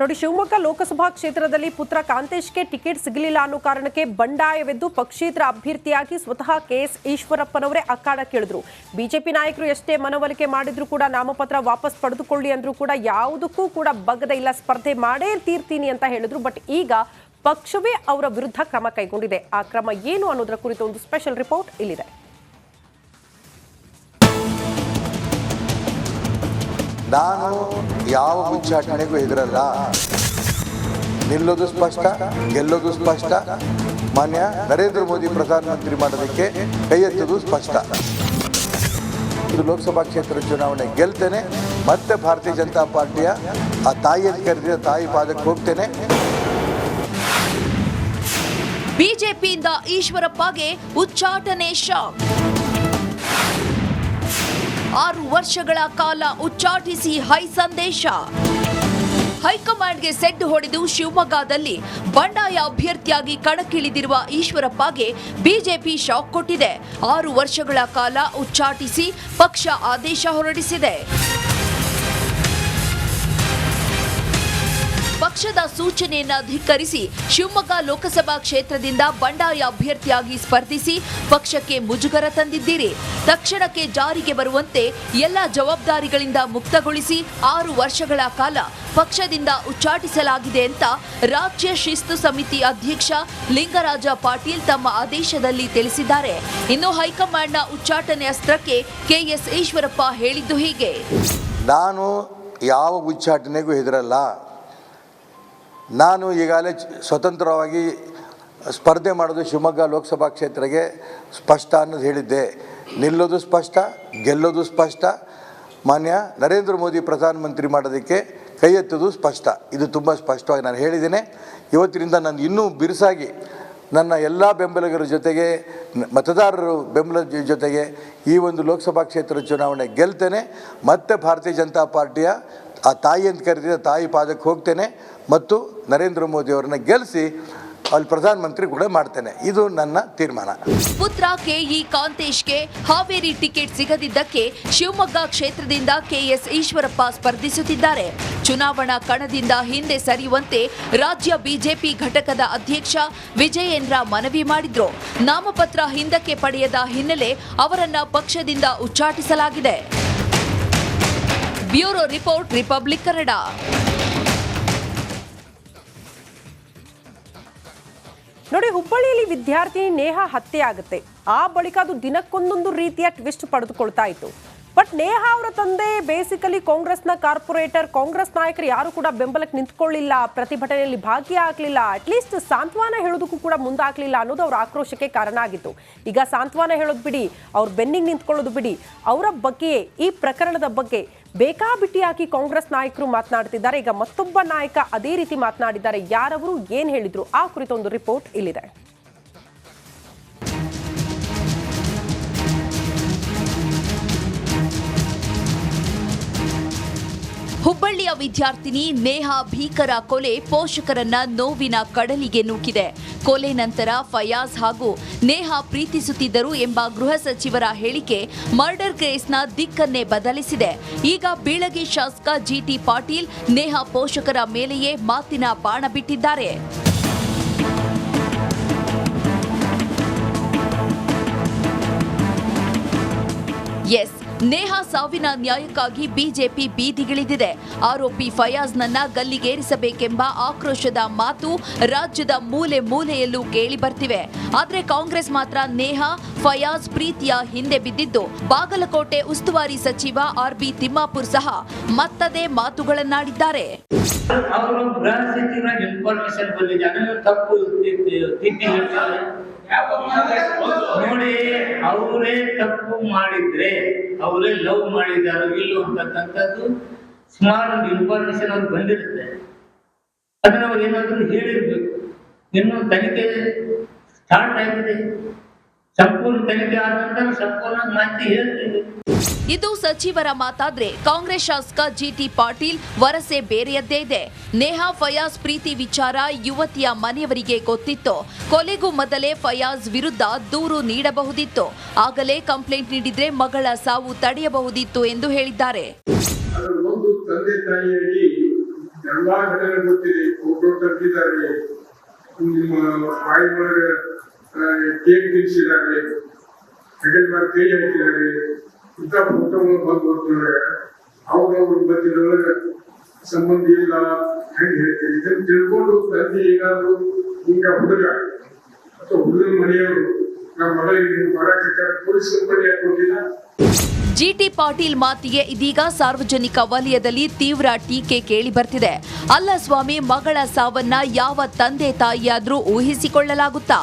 ನೋಡಿ, ಶಿವಮೊಗ್ಗ ಲೋಕಸಭಾ ಕ್ಷೇತ್ರದಲ್ಲಿ ಪುತ್ರ ಕಾಂತೇಶ್ಗೆ ಟಿಕೆಟ್ ಸಿಗಲಿಲ್ಲ ಅನ್ನೋ ಕಾರಣಕ್ಕೆ ಬಂಡಾಯವೆದ್ದು ಪಕ್ಷೇತರ ಅಭ್ಯರ್ಥಿಯಾಗಿ ಸ್ವತಃ ಕೆಎಸ್ ಈಶ್ವರಪ್ಪನವರೇ ಅಖಾಡ ಕೇಳಿದ್ರು. ಬಿಜೆಪಿ ನಾಯಕರು ಎಷ್ಟೇ ಮನವೊಲಿಕೆ ಮಾಡಿದ್ರು ಕೂಡ ನಾಮಪತ್ರ ವಾಪಸ್ ಪಡೆದುಕೊಳ್ಳಿ ಅಂದ್ರೂ ಕೂಡ ಯಾವುದಕ್ಕೂ ಕೂಡ ಬಗ್ಗದ ಇಲ್ಲ, ಸ್ಪರ್ಧೆ ಮಾಡೇ ತೀರ್ತೀನಿ ಅಂತ ಹೇಳಿದ್ರು. ಬಟ್ ಈಗ ಪಕ್ಷವೇ ಅವರ ವಿರುದ್ಧ ಕ್ರಮ ಕೈಗೊಂಡಿದೆ. ಆ ಕ್ರಮ ಏನು ಅನ್ನೋದರ ಕುರಿತು ಒಂದು ಸ್ಪೆಷಲ್ ರಿಪೋರ್ಟ್ ಇಲ್ಲಿದೆ. ನಾನು ಯಾವ ಉಚ್ಚಾಟನೆಗೂ ಹೆದರಲ್ಲ ನಿಲ್ಲೋದು ಸ್ಪಷ್ಟ, ಗೆಲ್ಲೋದು ಸ್ಪಷ್ಟ. ಮಾನ್ಯ ನರೇಂದ್ರ ಮೋದಿ ಪ್ರಧಾನಮಂತ್ರಿ ಮಾಡೋದಕ್ಕೆ ಕೈ ಎತ್ತೋದು ಸ್ಪಷ್ಟ. ಇದು ಲೋಕಸಭಾ ಕ್ಷೇತ್ರ ಚುನಾವಣೆ. ಗೆಲ್ತೇನೆ, ಮತ್ತೆ ಭಾರತೀಯ ಜನತಾ ಪಾರ್ಟಿಯ ಆ ತಾಯಿಯನ್ನು ಕರೆದಿದ್ದ ತಾಯಿ ಪಾದಕ್ಕೆ ಹೋಗ್ತೇನೆ. ಬಿಜೆಪಿಯಿಂದ ಈಶ್ವರಪ್ಪಗೆ ಉಚ್ಚಾಟನೆ ಶಾಕ್ ಆರು ವರ್ಷಗಳ ಕಾಲ ಉಚ್ಚಾಟಿಸಿ ಹೈ ಸಂದೇಶ. ಹೈಕಮಾಂಡ್ಗೆ ಸೆಡ್ ಹೊಡೆದು ಶಿವಮೊಗ್ಗದಲ್ಲಿ ಬಂಡಾಯ ಅಭ್ಯರ್ಥಿಯಾಗಿ ಕಣಕ್ಕಿಳಿದಿರುವ ಈಶ್ವರಪ್ಪಗೆ ಬಿಜೆಪಿ ಶಾಕ್ ಕೊಟ್ಟಿದೆ. ಆರು ವರ್ಷಗಳ ಕಾಲ ಉಚ್ಚಾಟಿಸಿ ಪಕ್ಷ ಆದೇಶ ಹೊರಡಿಸಿದೆ. ಪಕ್ಷದ ಸೂಚನೆಯನ್ನು ಧಿಕ್ಕರಿಸಿ ಶಿವಮೊಗ್ಗ ಲೋಕಸಭಾ ಕ್ಷೇತ್ರದಿಂದ ಬಂಡಾಯ ಅಭ್ಯರ್ಥಿಯಾಗಿ ಸ್ಪರ್ಧಿಸಿ ಪಕ್ಷಕ್ಕೆ ಮುಜುಗರ ತಂದಿದ್ದೀರಿ. ತಕ್ಷಣಕ್ಕೆ ಜಾರಿಗೆ ಬರುವಂತೆ ಎಲ್ಲ ಜವಾಬ್ದಾರಿಗಳಿಂದ ಮುಕ್ತಗೊಳಿಸಿ ಆರು ವರ್ಷಗಳ ಕಾಲ ಪಕ್ಷದಿಂದ ಉಚ್ಚಾಟಿಸಲಾಗಿದೆ ಅಂತ ರಾಜ್ಯ ಶಿಸ್ತು ಸಮಿತಿ ಅಧ್ಯಕ್ಷ ಲಿಂಗರಾಜ ಪಾಟೀಲ್ ತಮ್ಮ ಆದೇಶದಲ್ಲಿ ತಿಳಿಸಿದ್ದಾರೆ. ಇನ್ನು ಹೈಕಮಾಂಡ್ನ ಉಚ್ಚಾಟನೆ ಅಸ್ತ್ರಕ್ಕೆ ಕೆಎಸ್ ಈಶ್ವರಪ್ಪ ಹೇಳಿದ್ದು ಹೀಗೆ? ನಾನು ಯಾವ ಉಚ್ಚಾಟನೆಗೂ ಹೆದರಲ್ಲ. ನಾನು ಈಗಾಗಲೇ ಸ್ವತಂತ್ರವಾಗಿ ಸ್ಪರ್ಧೆ ಮಾಡೋದು ಶಿವಮೊಗ್ಗ ಲೋಕಸಭಾ ಕ್ಷೇತ್ರಕ್ಕೆ ಸ್ಪಷ್ಟ ಅನ್ನೋದು ಹೇಳಿದ್ದೆ. ನಿಲ್ಲೋದು ಸ್ಪಷ್ಟ, ಗೆಲ್ಲೋದು ಸ್ಪಷ್ಟ. ಮಾನ್ಯ ನರೇಂದ್ರ ಮೋದಿ ಪ್ರಧಾನಮಂತ್ರಿ ಮಾಡೋದಕ್ಕೆ ಕೈ ಎತ್ತೋದು ಸ್ಪಷ್ಟ. ಇದು ತುಂಬ ಸ್ಪಷ್ಟವಾಗಿ ನಾನು ಹೇಳಿದ್ದೇನೆ. ಇವತ್ತಿನಿಂದ ನಾನು ಇನ್ನೂ ಬಿರುಸಾಗಿ ನನ್ನ ಎಲ್ಲ ಬೆಂಬಲಿಗರ ಜೊತೆಗೆ, ಮತದಾರರು ಬೆಂಬಲ ಜೊತೆಗೆ ಈ ಒಂದು ಲೋಕಸಭಾ ಕ್ಷೇತ್ರ ಚುನಾವಣೆ ಗೆಲ್ತೇನೆ. ಮತ್ತೆ ಭಾರತೀಯ ಜನತಾ ಪಾರ್ಟಿಯ ಆ ತಾಯಿ ಅಂತ ಕರೆದಿದ್ದ ತಾಯಿ ಪಾದಕ್ಕೆ ಹೋಗ್ತೇನೆ ಮತ್ತು ನರೇಂದ್ರ ಮೋದಿ ಅವರನ್ನ ಗೆಲ್ಲಿಸಿ ಅಲ್ಲಿ ಪ್ರಧಾನಮಂತ್ರಿ ಕೂಡ ಮಾಡ್ತೇನೆ. ಇದು ನನ್ನ ತೀರ್ಮಾನ. ಪುತ್ರ ಕೆ ಇ ಕಾಂತೇಶ್ಗೆ ಹಾವೇರಿ ಟಿಕೆಟ್ ಸಿಗದಿದ್ದಕ್ಕೆ ಶಿವಮೊಗ್ಗ ಕ್ಷೇತ್ರದಿಂದ ಕೆಎಸ್ ಈಶ್ವರಪ್ಪ ಸ್ಪರ್ಧಿಸುತ್ತಿದ್ದಾರೆ. ಚುನಾವಣಾ ಕಣದಿಂದ ಹಿಂದೆ ಸರಿಯುವಂತೆ ರಾಜ್ಯ ಬಿಜೆಪಿ ಘಟಕದ ಅಧ್ಯಕ್ಷ ವಿಜಯೇಂದ್ರ ಮನವಿ ಮಾಡಿದ್ರು. ನಾಮಪತ್ರ ಹಿಂದಕ್ಕೆ ಪಡೆಯದ ಹಿನ್ನೆಲೆ ಅವರನ್ನ ಪಕ್ಷದಿಂದ ಉಚ್ಚಾಟಿಸಲಾಗಿದೆ. Bureau report Republic Kannada. ನೋಡಿ, ಹುಬ್ಬಳ್ಳಿಯಲ್ಲಿ ವಿದ್ಯಾರ್ಥಿನಿ ನೇಹ ಹತ್ಯೆ ಆಗುತ್ತೆ ಆ ಬಳಿಕ ಅದು ದಿನಕ್ಕೊಂದೊಂದು ರೀತಿಯ ಟ್ವಿಸ್ಟ್ ಪಡೆದುಕೊಳ್ತಾ ಇತ್ತು. ಬಟ್ ನೇಹ ಅವರ ತಂದೆ, ಬೇಸಿಕಲಿ ಕಾಂಗ್ರೆಸ್ನ ಕಾರ್ಪೊರೇಟರ್, ಕಾಂಗ್ರೆಸ್ ನಾಯಕರು ಯಾರು ಕೂಡ ಬೆಂಬಲಕ್ಕೆ ನಿಂತ್ಕೊಳ್ಳಿಲ್ಲ, ಪ್ರತಿಭಟನೆಯಲ್ಲಿ ಭಾಗಿಯಾಗಲಿಲ್ಲ ಅಟ್ಲೀಸ್ಟ್ ಸಾಂತ್ವನ ಹೇಳೋದಕ್ಕೂ ಕೂಡ ಮುಂದಾಗಲಿಲ್ಲ ಅನ್ನೋದು ಅವರ ಆಕ್ರೋಶಕ್ಕೆ ಕಾರಣ ಆಗಿತ್ತು. ಈಗ ಸಾಂತ್ವನ ಹೇಳೋದು ಬಿಡಿ, ಅವ್ರ ಬೆನ್ನಿಗೆ ನಿಂತ್ಕೊಳ್ಳೋದು ಬಿಡಿ. ಅವರ ಬಗ್ಗೆಯೇ, ಈ ಪ್ರಕರಣದ ಬಗ್ಗೆ ಬೇಕಾಬಿಟ್ಟಿಯಾಗಿ ಕಾಂಗ್ರೆಸ್ ನಾಯಕರು ಮಾತನಾಡ್ತಿದ್ದಾರೆ ಈಗ ಮತ್ತೊಬ್ಬ ನಾಯಕ ಅದೇ ರೀತಿ ಮಾತನಾಡಿದ್ದಾರೆ. ಯಾರವರು, ಏನ್ ಹೇಳಿದ್ರು? ಆ ಕುರಿತ ಒಂದು ರಿಪೋರ್ಟ್ ಇಲ್ಲಿದೆ. ಹುಬ್ಬಳ್ಳಿಯ ವಿದ್ಯಾರ್ಥಿನಿ ನೇಹಾ ಭೀಕರ ಕೊಲೆ ಪೋಷಕರನ್ನ ನೋವಿನ ಕಡಲಿಗೆ ನೂಕಿದೆ ಕೊಲೆ ನಂತರ ಫಯಾಜ್ ಹಾಗೂ ನೇಹಾ ಪ್ರೀತಿಸುತ್ತಿದ್ದರು ಎಂಬ ಗೃಹ ಸಚಿವರ ಹೇಳಿಕೆ ಮರ್ಡರ್ ಕೇಸ್ನ ದಿಕ್ಕನ್ನೇ ಬದಲಿಸಿದೆ. ಈಗ ಬೀಳಗಿ ಶಾಸಕ ಜಿಟಿ ಪಾಟೀಲ್ ನೇಹಾ ಪೋಷಕರ ಮೇಲೆಯೇ ಮಾತಿನ ಬಾಣ ಬಿಟ್ಟಿದ್ದಾರೆ. ಎಸ್. ನೇಹಾ ಸಾವಿನ ನ್ಯಾಯಕ್ಕಾಗಿ ಬಿಜೆಪಿ ಬೀದಿಗಿಳಿದಿದೆ. ಆರೋಪಿ ಫಯಾಜ್ನನ್ನ ಗಲ್ಲಿಗೇರಿಸಬೇಕೆಂಬ ಆಕ್ರೋಶದ ಮಾತು ರಾಜ್ಯದ ಮೂಲೆ ಮೂಲೆಯಲ್ಲೂ ಕೇಳಿ ಬರ್ತಿವೆ. ಆದರೆ ಕಾಂಗ್ರೆಸ್ ಮಾತ್ರ ನೇಹಾ, ಫಯಾಜ್ ಪ್ರೀತಿಯ ಹಿಂದೆ ಬಿದ್ದಿದ್ದು. ಬಾಗಲಕೋಟೆ ಉಸ್ತುವಾರಿ ಸಚಿವ ಆರ್ ಬಿ ತಿಮ್ಮಾಪುರ್ ಸಹ ಮತ್ತದೇ ಮಾತುಗಳನ್ನಾಡಿದ್ದಾರೆ. ನೋಡಿ, ಅವರೇ ತಪ್ಪು ಮಾಡಿದ್ರೆ, ಅವರೇ ಲವ್ ಮಾಡಿದಾರೋ ಇಲ್ಲೋ ಅಂತಕ್ಕಂಥದ್ದು ಸುಮಾರು ಒಂದು ಇನ್ಫಾರ್ಮೇಶನ್ ಅವ್ರು ಬಂದಿರುತ್ತೆ. ಅದನ್ನ ಅವ್ರು ಏನಾದರೂ ಹೇಳಿರ್ಬೇಕು. ಇನ್ನು ತನಿಖೆ ಸ್ಟಾರ್ಟ್ ಆಗಿದೆ. ಸಂಪೂರ್ಣ ತನಿಖೆ ಆದ ನಂತರ ಸಂಪೂರ್ಣ ಮಾಹಿತಿ ಹೇಳ್ತೀವಿ. ಇದು ಸಚಿವರ ಮಾತಾದ್ರೆ ಕಾಂಗ್ರೆಸ್ ಶಾಸಕ ಜಿಟಿ ಪಾಟೀಲ್ ವರಸೆ ಬೇರೆಯದ್ದೇ ಇದೆ. ನೇಹಾ ಫಯಾಜ್ ಪ್ರೀತಿ ವಿಚಾರ ಯುವತಿಯ ಮನೆಯವರಿಗೆ ಗೊತ್ತಿತ್ತು. ಕೊಲೆಗೂ ಮೊದಲೇ ಫಯಾಜ್ ವಿರುದ್ಧ ದೂರು ನೀಡಬಹುದಿತ್ತು. ಆಗಲೇ ಕಂಪ್ಲೇಂಟ್ ನೀಡಿದ್ರೆ ಮಗಳ ಸಾವು ತಡೆಯಬಹುದಿತ್ತು ಎಂದು ಹೇಳಿದ್ದಾರೆ. ನಿಮ್ಮ ಇಂಥ ಫೋಟೋಗಳು ಬಂದು ನೋಡಿದ್ರೆ ಅವ್ರವ್ರ ಮಧ್ಯದೊಳಗೆ ಸಂಬಂಧ ಇಲ್ಲ, ಹೆಂಗ್ ಹೇಳ್ತೀರಿ? ಇದನ್ನ ತಿಳ್ಕೊಂಡು ತಂದೆ ಏನಾದ್ರು ಈಗ ಹುಡುಗ ಅಥವಾ ಹುಡುಗನ ಮನೆಯವರು ನಮ್ಮ ಮಗಳಿಗೆ ಮಾಡಕ್ಕೆ ಪೊಲೀಸ್ ಕಂಪನಿ ಕೊಟ್ಟಿಲ್ಲ ಜಿಟಿ ಪಾಟೀಲ್ ಮಾತಿಗೆ ಇದೀಗ ಸಾರ್ವಜನಿಕ ವಲಯದಲ್ಲಿ ತೀವ್ರ ಟೀಕೆ ಕೇಳಿ ಬರ್ತಿದೆ. ಅಲ್ಲ ಸ್ವಾಮಿ, ಮಗಳ ಸಾವನ್ನ ಯಾವ ತಂದೆ ತಾಯಿಯಾದ್ರೂ ಊಹಿಸಿಕೊಳ್ಳಲಾಗುತ್ತಾ?